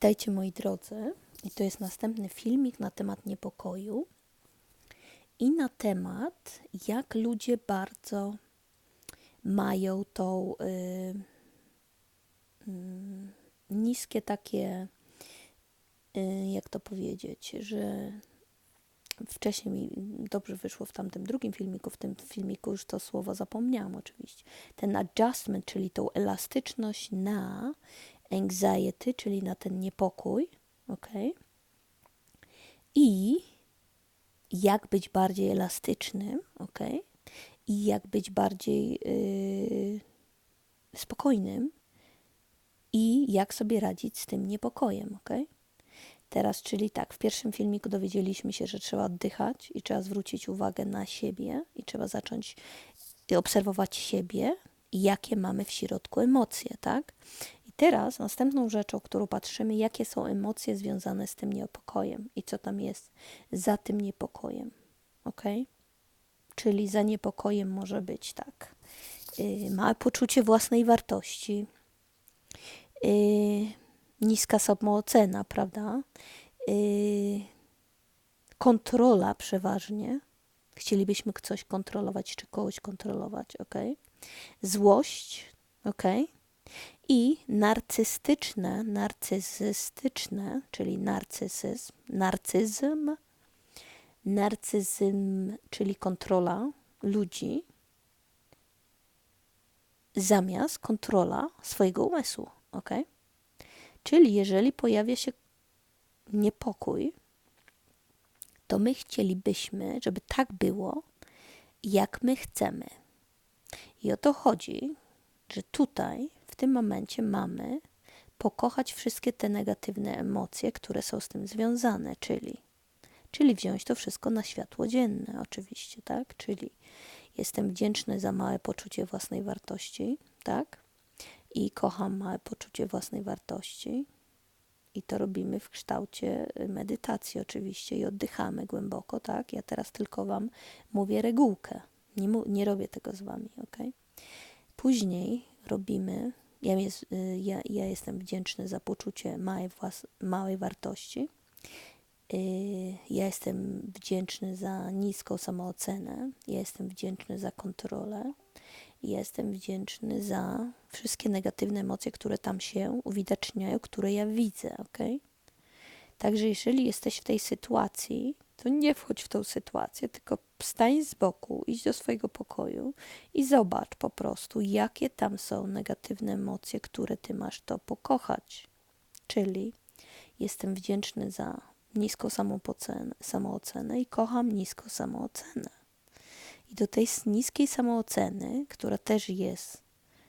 Witajcie moi drodzy. I to jest następny filmik na temat niepokoju i na temat, jak ludzie bardzo mają tą y, y, niskie takie, y, jak to powiedzieć, że wcześniej mi dobrze wyszło w tamtym drugim filmiku, w tym filmiku już to słowo zapomniałam oczywiście. Ten adjustment, czyli tą elastyczność na anxiety, czyli na ten niepokój, ok? I jak być bardziej elastycznym, ok? I jak być bardziej yy, spokojnym i jak sobie radzić z tym niepokojem, ok? Teraz, czyli tak, w pierwszym filmiku dowiedzieliśmy się, że trzeba oddychać i trzeba zwrócić uwagę na siebie i trzeba zacząć obserwować siebie jakie mamy w środku emocje, tak? Teraz następną rzeczą, którą patrzymy, jakie są emocje związane z tym niepokojem i co tam jest za tym niepokojem. Ok? Czyli za niepokojem może być tak. Yy, małe poczucie własnej wartości, yy, niska samoocena, prawda? Yy, kontrola przeważnie. Chcielibyśmy coś kontrolować czy kogoś kontrolować, ok? Złość, ok? I narcystyczne, narcyzystyczne, czyli narcyzm, narcyzm, narcyzm, czyli kontrola ludzi, zamiast kontrola swojego umysłu, ok? Czyli jeżeli pojawia się niepokój, to my chcielibyśmy, żeby tak było, jak my chcemy. I o to chodzi, że tutaj tym momencie mamy pokochać wszystkie te negatywne emocje, które są z tym związane, czyli, czyli wziąć to wszystko na światło dzienne, oczywiście, tak? Czyli jestem wdzięczny za małe poczucie własnej wartości, tak? I kocham małe poczucie własnej wartości. I to robimy w kształcie medytacji, oczywiście, i oddychamy głęboko, tak? Ja teraz tylko Wam mówię regułkę. Nie, nie robię tego z Wami, ok? Później robimy ja, jest, y, ja, ja jestem wdzięczny za poczucie małej, włas, małej wartości. Y, ja jestem wdzięczny za niską samoocenę. Ja jestem wdzięczny za kontrolę. Ja jestem wdzięczny za wszystkie negatywne emocje, które tam się uwidaczniają, które ja widzę, ok? Także jeżeli jesteś w tej sytuacji, to nie wchodź w tą sytuację, tylko stań z boku, idź do swojego pokoju i zobacz po prostu, jakie tam są negatywne emocje, które ty masz to pokochać. Czyli jestem wdzięczny za niską samoocenę i kocham niską samoocenę. I do tej niskiej samooceny, która też jest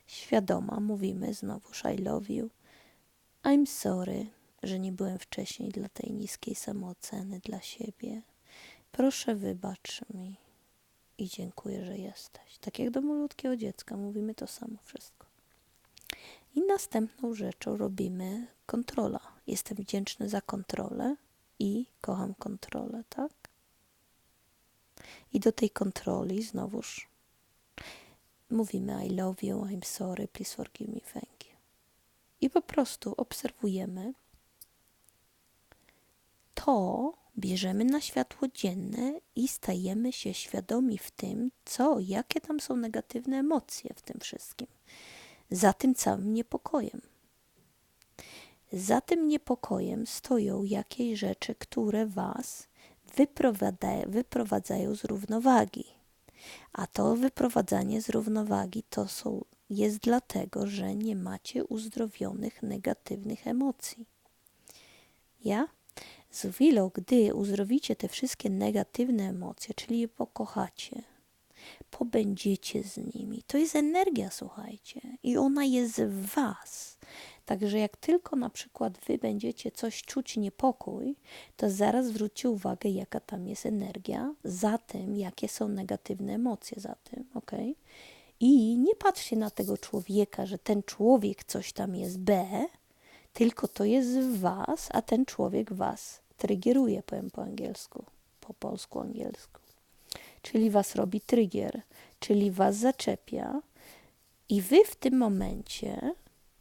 świadoma, mówimy znowuż I love you, I'm sorry, że nie byłem wcześniej dla tej niskiej samooceny dla siebie. Proszę wybacz mi i dziękuję, że jesteś. Tak jak do malutkiego dziecka mówimy to samo wszystko. I następną rzeczą robimy kontrola. Jestem wdzięczny za kontrolę i kocham kontrolę, tak? I do tej kontroli znowuż mówimy I love you, I'm sorry, please forgive me, thank you. I po prostu obserwujemy to, bierzemy na światło dzienne i stajemy się świadomi w tym, co, jakie tam są negatywne emocje w tym wszystkim. Za tym całym niepokojem. Za tym niepokojem stoją jakieś rzeczy, które Was wyprowadzają z równowagi. A to wyprowadzanie z równowagi to są, jest dlatego, że nie macie uzdrowionych negatywnych emocji. Ja? Z chwilą, gdy uzdrowicie te wszystkie negatywne emocje, czyli je pokochacie, pobędziecie z nimi, to jest energia, słuchajcie, i ona jest w Was. Także jak tylko na przykład wy będziecie coś czuć niepokój, to zaraz zwróćcie uwagę, jaka tam jest energia, za tym, jakie są negatywne emocje za tym, ok? I nie patrzcie na tego człowieka, że ten człowiek coś tam jest B, tylko to jest w was, a ten człowiek was triggeruje, powiem po angielsku, po polsku, angielsku. Czyli was robi trigger, czyli was zaczepia i wy w tym momencie,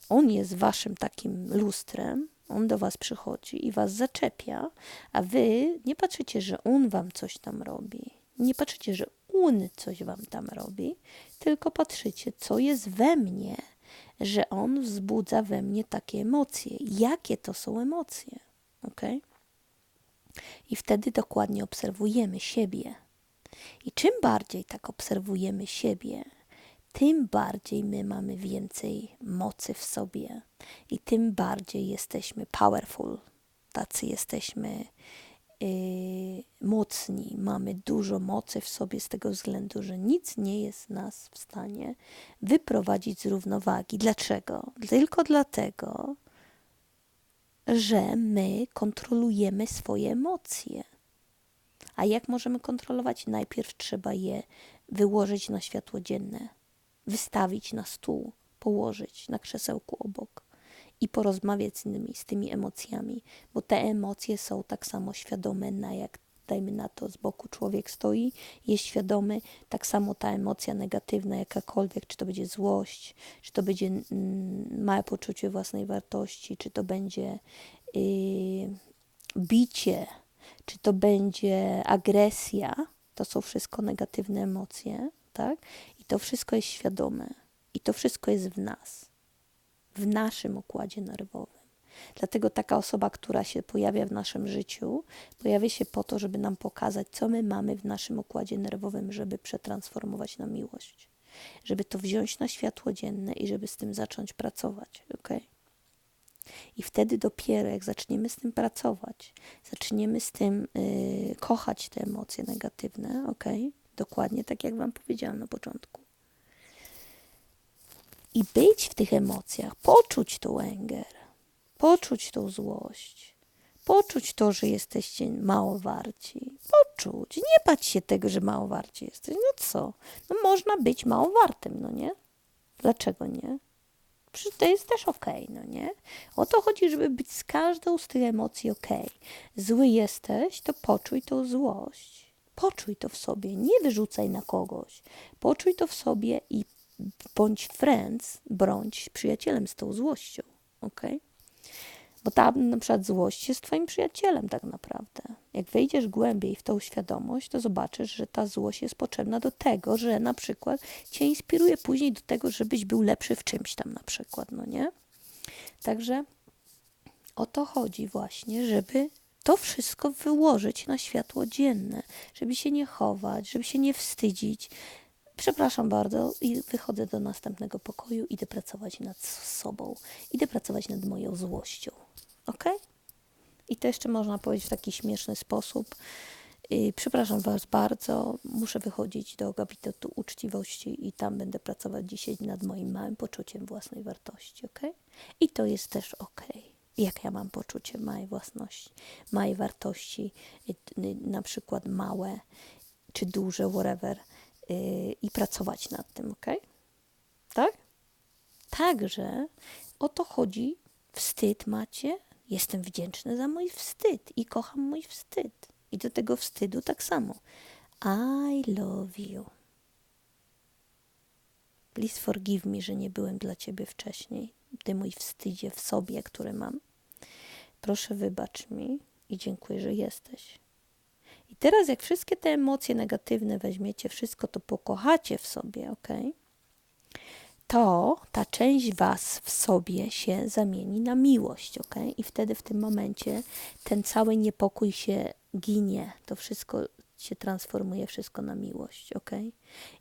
on jest waszym takim lustrem, On do was przychodzi i was zaczepia, a wy nie patrzycie, że on wam coś tam robi. Nie patrzycie, że on coś wam tam robi, tylko patrzycie, co jest we mnie, że on wzbudza we mnie takie emocje. Jakie to są emocje? Ok? I wtedy dokładnie obserwujemy siebie. I czym bardziej tak obserwujemy siebie, tym bardziej my mamy więcej mocy w sobie i tym bardziej jesteśmy powerful, tacy jesteśmy yy, mocni, mamy dużo mocy w sobie z tego względu, że nic nie jest nas w stanie wyprowadzić z równowagi. Dlaczego? Tylko dlatego, że my kontrolujemy swoje emocje. A jak możemy kontrolować? Najpierw trzeba je wyłożyć na światło dzienne, wystawić na stół, położyć na krzesełku obok i porozmawiać z innymi, z tymi emocjami, bo te emocje są tak samo świadome, na jak dajmy na to z boku człowiek stoi, jest świadomy, tak samo ta emocja negatywna, jakakolwiek, czy to będzie złość, czy to będzie mm, małe poczucie własnej wartości, czy to będzie yy, bicie, czy to będzie agresja, to są wszystko negatywne emocje, tak? I to wszystko jest świadome. I to wszystko jest w nas, w naszym układzie nerwowym. Dlatego taka osoba, która się pojawia w naszym życiu, pojawia się po to, żeby nam pokazać, co my mamy w naszym układzie nerwowym, żeby przetransformować na miłość. Żeby to wziąć na światło dzienne i żeby z tym zacząć pracować. Okay? I wtedy dopiero, jak zaczniemy z tym pracować, zaczniemy z tym yy, kochać te emocje negatywne, ok? Dokładnie tak, jak Wam powiedziałam na początku. I być w tych emocjach, poczuć tą anger, poczuć tą złość, poczuć to, że jesteście mało warci. Poczuć, nie bać się tego, że mało warci jesteś. No co? No można być mało wartym, no nie? Dlaczego nie? Przecież to jest też okej, okay, no nie? O to chodzi, żeby być z każdą z tych emocji okej. Okay. Zły jesteś, to poczuj tą złość. Poczuj to w sobie, nie wyrzucaj na kogoś. Poczuj to w sobie i bądź friends, bądź przyjacielem z tą złością, okej? Okay? Bo ta na przykład złość jest twoim przyjacielem tak naprawdę. Jak wejdziesz głębiej w tą świadomość, to zobaczysz, że ta złość jest potrzebna do tego, że na przykład cię inspiruje później do tego, żebyś był lepszy w czymś tam na przykład, no nie? Także o to chodzi właśnie, żeby to wszystko wyłożyć na światło dzienne, żeby się nie chować, żeby się nie wstydzić. Przepraszam bardzo i wychodzę do następnego pokoju, idę pracować nad sobą, idę pracować nad moją złością. Ok? I to jeszcze można powiedzieć w taki śmieszny sposób. I przepraszam Was bardzo, muszę wychodzić do gabinetu uczciwości i tam będę pracować dzisiaj nad moim małym poczuciem własnej wartości, ok? I to jest też ok. Jak ja mam poczucie małej własności, małej wartości, na przykład małe czy duże, whatever, i pracować nad tym, ok? Tak? Także o to chodzi. Wstyd macie, Jestem wdzięczny za mój wstyd i kocham mój wstyd. I do tego wstydu tak samo. I love you. Please forgive me, że nie byłem dla ciebie wcześniej. Ty mój wstydzie w sobie, który mam. Proszę wybacz mi i dziękuję, że jesteś. I teraz, jak wszystkie te emocje negatywne weźmiecie, wszystko to pokochacie w sobie, ok? To ta część Was w sobie się zamieni na miłość, ok? I wtedy w tym momencie ten cały niepokój się ginie, to wszystko się transformuje, wszystko na miłość, ok?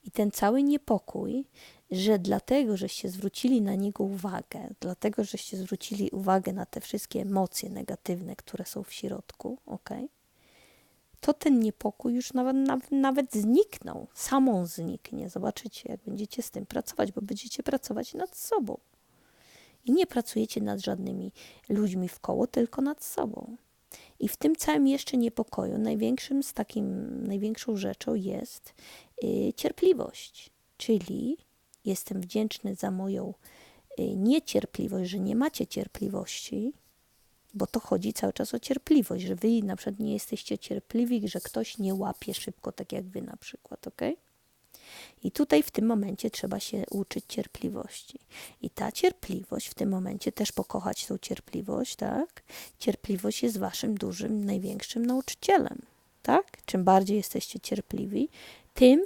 I ten cały niepokój, że dlatego, żeście zwrócili na niego uwagę, dlatego, żeście zwrócili uwagę na te wszystkie emocje negatywne, które są w środku, ok? To ten niepokój już nawet, nawet, zniknął, samą zniknie. Zobaczycie, jak będziecie z tym pracować, bo będziecie pracować nad sobą. I nie pracujecie nad żadnymi ludźmi w koło, tylko nad sobą. I w tym całym jeszcze niepokoju największym z takim, największą rzeczą jest yy, cierpliwość. Czyli jestem wdzięczny za moją yy, niecierpliwość, że nie macie cierpliwości, bo to chodzi cały czas o cierpliwość, że wy na przykład nie jesteście cierpliwi, że ktoś nie łapie szybko, tak jak wy na przykład, ok? I tutaj w tym momencie trzeba się uczyć cierpliwości. I ta cierpliwość w tym momencie też pokochać tą cierpliwość, tak? Cierpliwość jest waszym dużym, największym nauczycielem, tak? Czym bardziej jesteście cierpliwi, tym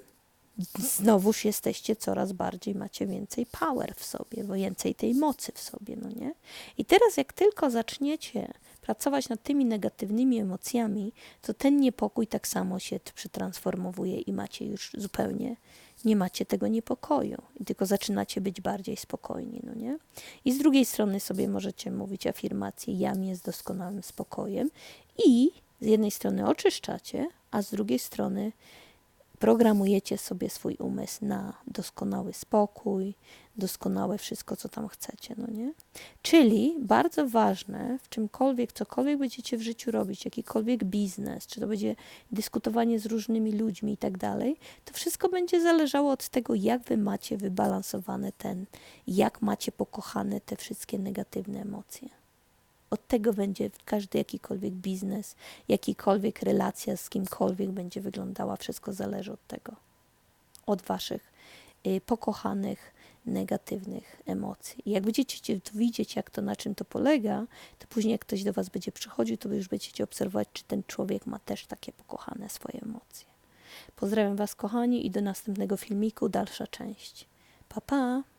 znowuż jesteście coraz bardziej, macie więcej power w sobie, więcej tej mocy w sobie, no nie? I teraz jak tylko zaczniecie pracować nad tymi negatywnymi emocjami, to ten niepokój tak samo się przetransformowuje i macie już zupełnie, nie macie tego niepokoju, tylko zaczynacie być bardziej spokojni, no nie? I z drugiej strony sobie możecie mówić afirmację, jam jest doskonałym spokojem i z jednej strony oczyszczacie, a z drugiej strony programujecie sobie swój umysł na doskonały spokój, doskonałe wszystko, co tam chcecie, no nie? Czyli bardzo ważne, w czymkolwiek, cokolwiek będziecie w życiu robić, jakikolwiek biznes, czy to będzie dyskutowanie z różnymi ludźmi i tak dalej, to wszystko będzie zależało od tego, jak wy macie wybalansowane ten, jak macie pokochane te wszystkie negatywne emocje. Od tego będzie każdy jakikolwiek biznes, jakikolwiek relacja z kimkolwiek będzie wyglądała. Wszystko zależy od tego. Od waszych y, pokochanych, negatywnych emocji. I jak będziecie widzieć, jak to, na czym to polega, to później jak ktoś do was będzie przychodził, to już będziecie obserwować, czy ten człowiek ma też takie pokochane swoje emocje. Pozdrawiam was, kochani, i do następnego filmiku, dalsza część. Pa, pa!